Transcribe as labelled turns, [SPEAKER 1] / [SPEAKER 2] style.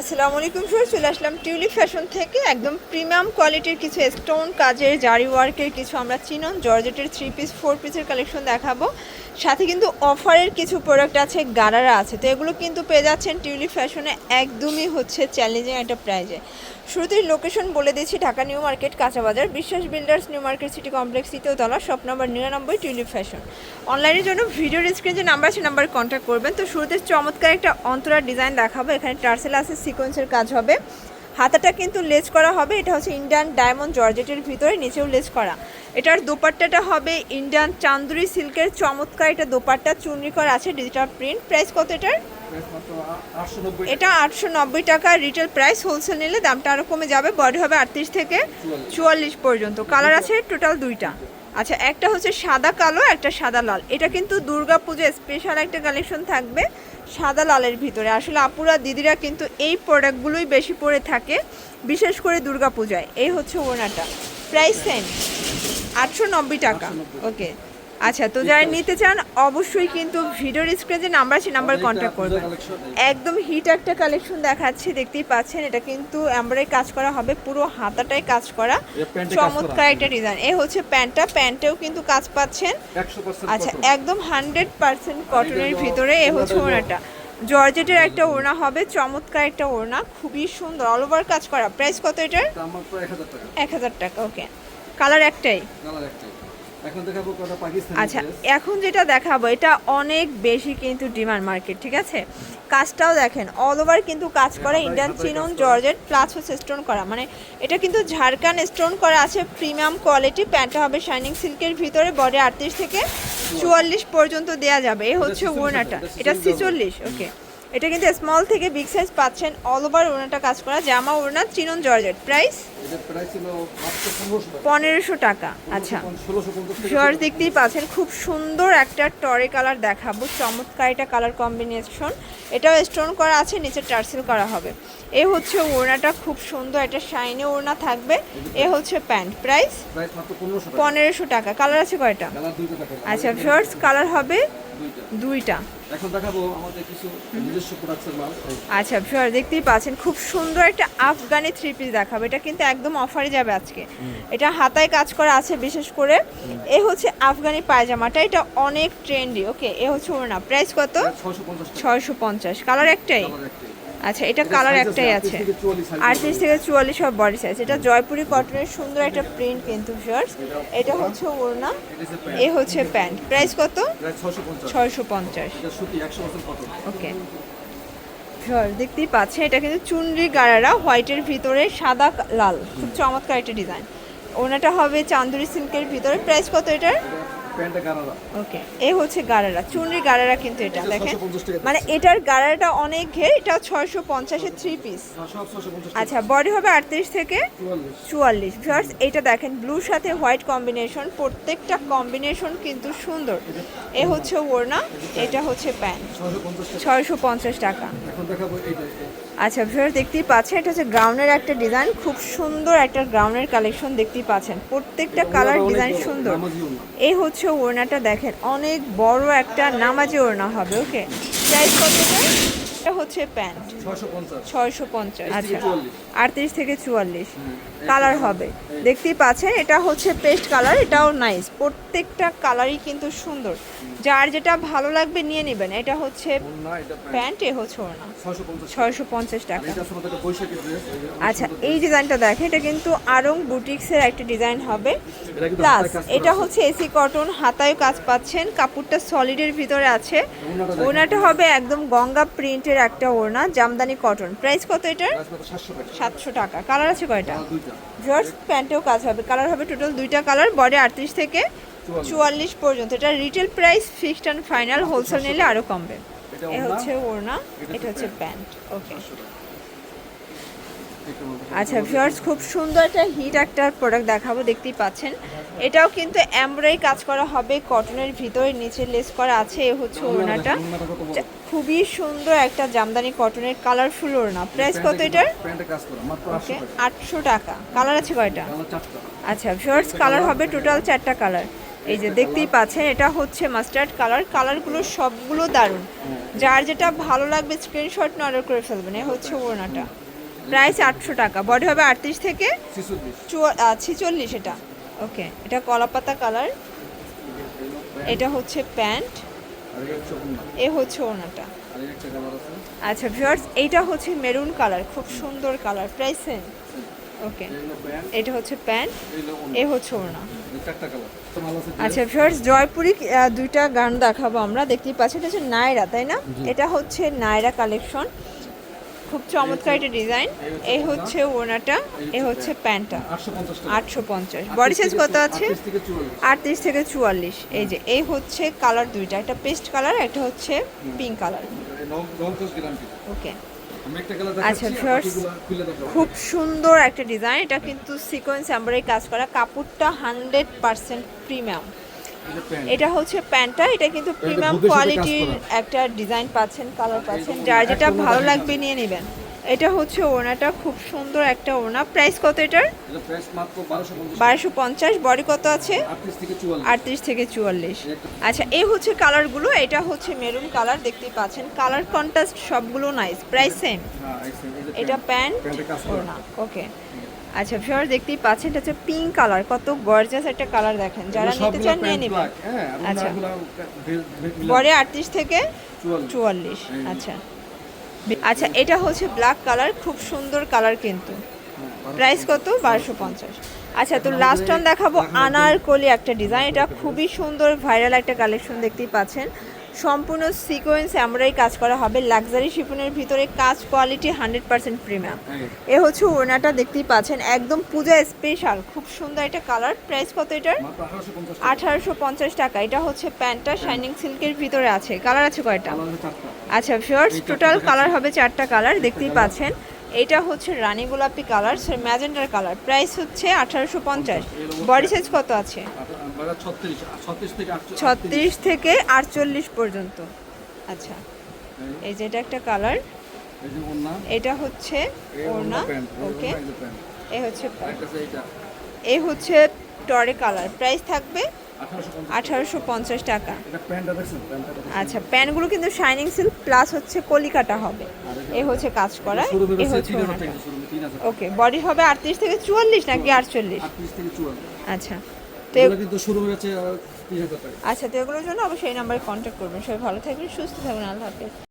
[SPEAKER 1] আসসালামু আলাইকুম স্যার চলে আসলাম টিউলিপ ফ্যাশন থেকে। একদম প্রিমিয়াম কোয়ালিটির কিছু স্টোন কাজের, জারি ওয়ার্কের কিছু আমরা চিনন, জর্জেটের থ্রি পিস ফোর পিসের কালেকশন দেখাবো। সাথে কিন্তু অফারের কিছু প্রোডাক্ট আছে, গারারা আছে। তো এগুলো কিন্তু পেয়ে যাচ্ছেন টিউলিপ ফ্যাশনে একদমই হচ্ছে চ্যালেঞ্জিং একটা প্রাইজে শুরুতেই লোকেশন বলে দিচ্ছি, ঢাকা নিউ মার্কেট, কাঁচা বাজার। Biswas builders, New Market city complex তলা, শপ নম্বর নিরানব্বই টিউলিপ ফ্যাশন অনলাইনের জন্য ভিডিওর স্ক্রিনে যে নাম্বার আছে নাম্বারে কন্ট্যাক্ট করবেন। তো শুরুতে চমৎকার একটা অন্তরার ডিজাইন দেখাবো। এখানে টার্সেল আছে সিকোয়েন্সের কাজ হবে। হাতাটা কিন্তু লেস করা হবে, এটা হচ্ছে ইন্ডিয়ান ডায়মন্ড জর্জেটের ভিতরে, নিচেও লেস করা। এটার দোপাট্টাটা হবে ইন্ডিয়ান চান্দুরি সিল্কের চমৎকার এটা দোপাট্টা, চুনরি করা আছে ডিজিটাল প্রিন্ট প্রাইস কত এটার? এটা আটশো নব্বই টাকা রিটেল প্রাইস হোলসেল নিলে দামটা আরও কমে যাবে বডি হবে আটত্রিশ থেকে চুয়াল্লিশ পর্যন্ত। কালার আছে টোটাল দুইটা। আচ্ছা একটা হচ্ছে সাদা কালো একটা সাদা লাল। এটা কিন্তু দুর্গা পুজো স্পেশাল একটা কালেকশন থাকবে সাদা লালের ভিতরে। আসলে আপুরা দিদিরা কিন্তু এই প্রোডাক্টগুলোই বেশি পরে থাকে বিশেষ করে দুর্গা পূজায়। এই হচ্ছে ওনাটা প্রাইস সেম আটশো নব্বই টাকা। ওকে আচ্ছা তো যারা নিতে চান অবশ্যই কিন্তু ভিডিওর স্ক্রিনে যে নাম্বার আছে নাম্বার কন্ট্যাক্ট করবেন। একদম হিট একটা কালেকশন দেখাচ্ছি দেখতেই পাচ্ছেন এটা কিন্তু এমব্রয়ডারি কাজ করা হবে পুরো হাতাটাই কাজ করা। চমৎকার একটা ডিজাইন এ হচ্ছে প্যান্টটা প্যান্টেও কিন্তু কাজ পাচ্ছেন। আচ্ছা একদম হান্ড্রেড পার্সেন্ট কটনের ভিতরে এ হচ্ছে ওড়নাটা। জর্জেটের একটা ওড়না হবে চমৎকার একটা ওড়না খুবই সুন্দর অল ওভার কাজ করা। প্রাইস কত এটার?
[SPEAKER 2] আমার প্রায় এক হাজার টাকা।
[SPEAKER 1] এক হাজার টাকা ওকে কালার একটাই?
[SPEAKER 2] কালার একটাই। এখন দেখাবো কটা পাকিস্তানি
[SPEAKER 1] আচ্ছা এখন যেটা দেখাবো এটা অনেক বেশি কিন্তু ডিমান্ড মার্কেট ঠিক আছে? কাজটাও দেখেন অল ওভার কিন্তু কাজ করে ইন্ডিয়ান চিনন জর্জেট প্লাস হচ্ছে স্টোন করা। মানে এটা কিন্তু ঝাড়খান স্টোন করা আছে প্রিমিয়াম কোয়ালিটি প্যান্টটা হবে শাইনিং সিল্কের ভিতরে বডি আটত্রিশ থেকে চুয়াল্লিশ পর্যন্ত দেয়া যাবে। এ হচ্ছে
[SPEAKER 2] 46
[SPEAKER 1] ওড়নাটা
[SPEAKER 2] এটা
[SPEAKER 1] এটা
[SPEAKER 2] 46
[SPEAKER 1] ছিচল্লিশ ওকে এটা কিন্তু স্মল থেকে বিগ সাইজ পাচ্ছেন অল ওভার ওড়নাটা কাজ করা জামা ওড়না চিনন জর্জেট। প্রাইস
[SPEAKER 2] পনেরোশো টাকা।
[SPEAKER 1] আচ্ছা। ভিউয়ার্স দেখতেই পাচ্ছেন খুব সুন্দর একটা টরে কালার দেখাবো চমৎকার এটা কালার কম্বিনেশন এটাও স্টোন করা আছে নিচে টার্সেল করা হবে। এ হচ্ছে ওড়নাটা খুব সুন্দর একটা শাইনি ওড়না থাকবে। এ হচ্ছে প্যান্ট। প্রাইস
[SPEAKER 2] পনেরোশো টাকা।
[SPEAKER 1] কালার আছে কয়টা? আচ্ছা ভিউয়ার্স কালার হবে
[SPEAKER 2] দুইটা। এখন দেখাবো আমাদের কিছু নিজস্ব প্রোডাক্টের মাল।
[SPEAKER 1] আচ্ছা ভিউয়ার দেখতেই পাচ্ছেন খুব সুন্দর একটা আফগানি থ্রি পিস দেখাবো। এটা কিন্তু একদম অফারে যাবে আজকে। এটা হাতায় কাজ করা আছে বিশেষ করে। এ হচ্ছে আফগানি পায়জামাটা এটা অনেক ট্রেন্ডি ওকে এ হচ্ছে ওড়না। প্রাইস কত?
[SPEAKER 2] ছয়শো পঞ্চাশ
[SPEAKER 1] কালার একটাই। আচ্ছা এটা কালার একটাই
[SPEAKER 2] আছে,
[SPEAKER 1] আছে।
[SPEAKER 2] 38 থেকে 44 size
[SPEAKER 1] আটত্রিশ থেকে চুয়াল্লিশ সব বডি সাইজ এটা জয়পুরি কটনের সুন্দর একটা প্রিন্ট কিন্তু ভিউয়ার্স এটা হচ্ছে ওড়না এ হচ্ছে প্যান্ট প্রাইস কত?
[SPEAKER 2] ছয়শো পঞ্চাশ।
[SPEAKER 1] ওকে দেখতেই পাচ্ছেন এটা কিন্তু চুনরি গাড়ারা হোয়াইটের ভিতরে সাদা লাল। খুব চমৎকার একটা ডিজাইন ওনাটা হবে চান্দুরি সিল্কের ভিতরে। প্রাইস কত এটার? ওকে এ হচ্ছে গাড়ারা চুনরি গাড়ারা কিন্তু এটা
[SPEAKER 2] এটা
[SPEAKER 1] দেখেন। মানে এটার গাড়াটা অনেক ঘের এটা ছয়শো পঞ্চাশের থ্রি পিস
[SPEAKER 2] পঞ্চাশ টাকা।
[SPEAKER 1] আচ্ছা বডি হবে আটত্রিশ থেকে
[SPEAKER 2] চুয়াল্লিশ।
[SPEAKER 1] ভিউয়ার্স এইটা দেখেন ব্লুর সাথে হোয়াইট কম্বিনেশন প্রত্যেকটা কম্বিনেশন কিন্তু সুন্দর। এ হচ্ছে ওড়না এটা হচ্ছে প্যান্ট।
[SPEAKER 2] ছয়শো পঞ্চাশ টাকা।
[SPEAKER 1] ছয়শো পঞ্চাশ টাকা।
[SPEAKER 2] এখন দেখাবো এইটা।
[SPEAKER 1] আচ্ছা ভিউয়ার দেখতেই পাচ্ছেন এটা হচ্ছে গ্রাউন্ডের একটা ডিজাইন খুব সুন্দর একটা গ্রাউন্ডের কালেকশন দেখতেই পাচ্ছেন। প্রত্যেকটা কালার ডিজাইন সুন্দর। এই হচ্ছে ওড়নাটা দেখেন অনেক বড় একটা নামাজি ওড়না হবে ওকে প্রাইস কত এটা হচ্ছে প্যান্ট।
[SPEAKER 2] ছয়শো পঞ্চাশ।
[SPEAKER 1] আচ্ছা। আটত্রিশ থেকে চুয়াল্লিশ। কালার হবে। দেখতেই পাচ্ছেন এটা হচ্ছে পেস্ট কালার এটাও নাইস। প্রত্যেকটা কালারই কিন্তু সুন্দর। যার যেটা ভালো লাগবে নিয়ে নেবেন। এটা হচ্ছে
[SPEAKER 2] প্যান্ট।
[SPEAKER 1] এ হচ্ছে ওড়না।
[SPEAKER 2] ছয়শো পঞ্চাশ
[SPEAKER 1] টাকা। আচ্ছা এই ডিজাইনটা দেখেন এটা কিন্তু আরং বুটিক্সের একটা ডিজাইন হবে। প্লাস এটা হচ্ছে এসি কটন হাতায় কাজ পাচ্ছেন। কাপড়টা সলিডের ভিতরে আছে। ওনাটা হবে একদম গঙ্গা প্রিন্টের একটা ওড়না জামদানি কটন প্রাইস কত এটার?
[SPEAKER 2] 700 টাকা।
[SPEAKER 1] সাতশো টাকা। কালার আছে কয়টা? জর্জ প্যান্টেও কাজ হবে। কালার হবে টোটাল দুইটা কালার বডি আটত্রিশ থেকে
[SPEAKER 2] চুয়াল্লিশ।
[SPEAKER 1] পর্যন্ত। এটা retail price fixed and final wholesale নিলে আরও কমবে।
[SPEAKER 2] এটা
[SPEAKER 1] এ হচ্ছে ওড়না
[SPEAKER 2] এটা
[SPEAKER 1] হচ্ছে প্যান্ট ওকে
[SPEAKER 2] 500 টাকা। এটা মধ্যে-
[SPEAKER 1] আচ্ছা ভিউয়ার্স খুব সুন্দর একটা হিট একটা প্রোডাক্ট দেখাবো, দেখতেই পাচ্ছেন। এটাও কিন্তু এমব্রয়ডারি কাজ করা হবে কটনের ভিতরে নিচে লেস করা আছে, এ হচ্ছে ওড়নাটা। খুবই সুন্দর একটা জামদানি কটনের কালারফুল ওড়না। প্রাইস কত এটার? ওকে, আটশো টাকা। কালার আছে কয়টা? আচ্ছা ভিউয়ার্স কালার হবে টোটাল চারটা কালার এই যে দেখতেই পাচ্ছেন, এটা হচ্ছে মাস্টার্ড কালার কালারগুলো সবগুলো দারুণ। যার যেটা ভালো লাগবে স্ক্রিনশট না অর্ডার করে ফেলবেন, এ হচ্ছে ওড়নাটা। প্রাইস আটশো টাকা। বডি হবে আটত্রিশ থেকে
[SPEAKER 2] ছিচল্লিশ।
[SPEAKER 1] এটা। ওকে এটা কলাপাতা কালার এটা হচ্ছে প্যান্ট। এ হচ্ছে
[SPEAKER 2] আছে?
[SPEAKER 1] আচ্ছা ভিউয়ার্স এইটা হচ্ছে মেরুন কালার খুব সুন্দর কালার প্রাইস সেম ওকে এটা হচ্ছে প্যান্ট এ হচ্ছে ওড়না।
[SPEAKER 2] আছে।
[SPEAKER 1] আচ্ছা ভিউয়ার্স জয়পুরি দুইটা গান দেখাবো আমরা। দেখতেই পাচ্ছি এটা হচ্ছে নায়রা তাই না? এটা হচ্ছে নায়রা কালেকশন খুব চমৎকার একটা ডিজাইন। এই হচ্ছে ওড়নাটা এ হচ্ছে প্যান্টটা।
[SPEAKER 2] আটশো পঞ্চাশ।
[SPEAKER 1] বডি সাইজ কত আছে?
[SPEAKER 2] আটত্রিশ থেকে চুয়াল্লিশ।
[SPEAKER 1] এই যে এই হচ্ছে কালার দুইটা। একটা পেস্ট কালার একটা হচ্ছে পিঙ্ক কালার। ওকে। আচ্ছা,
[SPEAKER 2] দেখাবো
[SPEAKER 1] খুব সুন্দর একটা ডিজাইন। এটা কিন্তু সিকোয়েন্স এমব্রয়ডারি কাজ করা। কাপড়টা হান্ড্রেড পার্সেন্ট প্রিমিয়াম এটা হচ্ছে প্যান্টটা এটা কিন্তু প্রিমিয়াম কোয়ালিটির একটা ডিজাইন পাচ্ছেন কালার পাচ্ছেন। যার যেটা ভালো লাগবে নিয়ে নেবেন। এটা হচ্ছে ওড়নাটা খুব সুন্দর একটা ওড়না। প্রাইস কত এটার?
[SPEAKER 2] বারোশো পঞ্চাশ
[SPEAKER 1] বডি কত আছে?
[SPEAKER 2] আটত্রিশ থেকে চুয়াল্লিশ।
[SPEAKER 1] আচ্ছা এই হচ্ছে কালারগুলো এটা হচ্ছে মেরুন কালার দেখতেই পাচ্ছেন। কালার কন্ট্রাস্ট সবগুলো নাইস প্রাইস সেম এটা প্যান্ট। ওড়না ওকে আচ্ছা ফিওর দেখতেই পাচ্ছেন এটা হচ্ছে পিঙ্ক কালার কত গর্জাস একটা কালার দেখেন। যারা নিতে চান নিয়ে নেবেন।
[SPEAKER 2] হ্যাঁ
[SPEAKER 1] আচ্ছা। বডি আটত্রিশ থেকে
[SPEAKER 2] চুয়াল্লিশ।
[SPEAKER 1] আচ্ছা। আচ্ছা এটা হচ্ছে ব্ল্যাক কালার খুব সুন্দর কালার কিন্তু। প্রাইস কত? বারোশো পঞ্চাশ। আচ্ছা তো লাস্ট অন দেখাবো আনারকলি একটা ডিজাইন এটা খুবই সুন্দর ভাইরাল একটা কালেকশন দেখতেই পাচ্ছেন। সম্পূর্ণ সিকোয়েন্স এমব্রয়ডারি কাজ করা হবে। লাক্সারি শিফনের ভিতরে কাজ কোয়ালিটি হান্ড্রেড পার্সেন্ট প্রিমিয়াম এ হচ্ছে ওড়নাটা দেখতেই পাচ্ছেন। একদম পূজা স্পেশাল খুব সুন্দর একটা কালার প্রাইস কত এটার?
[SPEAKER 2] আঠারোশো পঞ্চাশ।
[SPEAKER 1] টাকা। এটা হচ্ছে প্যান্টটা শাইনিং সিল্কের ভিতরে আছে। কালার আছে কয়টা? আচ্ছা ফিওর্স টোটাল কালার হবে চারটা কালার দেখতেই পাচ্ছেন। এটা হচ্ছে রানী গোলাপি কালার সরি ম্যাজেন্ডার কালার প্রাইস হচ্ছে আঠারোশো পঞ্চাশ। বডি সাইজ কত আছে?
[SPEAKER 2] ছত্রিশ থেকে আটচল্লিশ।
[SPEAKER 1] পর্যন্ত। আচ্ছা এই। যে এটা একটা কালার এটা হচ্ছে ওড়না ওকে
[SPEAKER 2] এই
[SPEAKER 1] হচ্ছে এই হচ্ছে টরে কালার প্রাইস থাকবে
[SPEAKER 2] আঠারোশো পঞ্চাশ
[SPEAKER 1] টাকা। আচ্ছা প্যান্টগুলো কিন্তু শাইনিং সিল্ক প্লাস হচ্ছে কলিকাটা হবে। এ হচ্ছে কাজ করা এ
[SPEAKER 2] হচ্ছে
[SPEAKER 1] ওকে বডি হবে আটত্রিশ থেকে চুয়াল্লিশ নাকি আটচল্লিশ? আচ্ছা। তো আচ্ছা তো এগুলোর জন্য অবশ্যই এই নাম্বারে কন্ট্যাক্ট করবেন। সবাই ভালো থাকবেন সুস্থ থাকবেন আল্লাহ হাফেজ।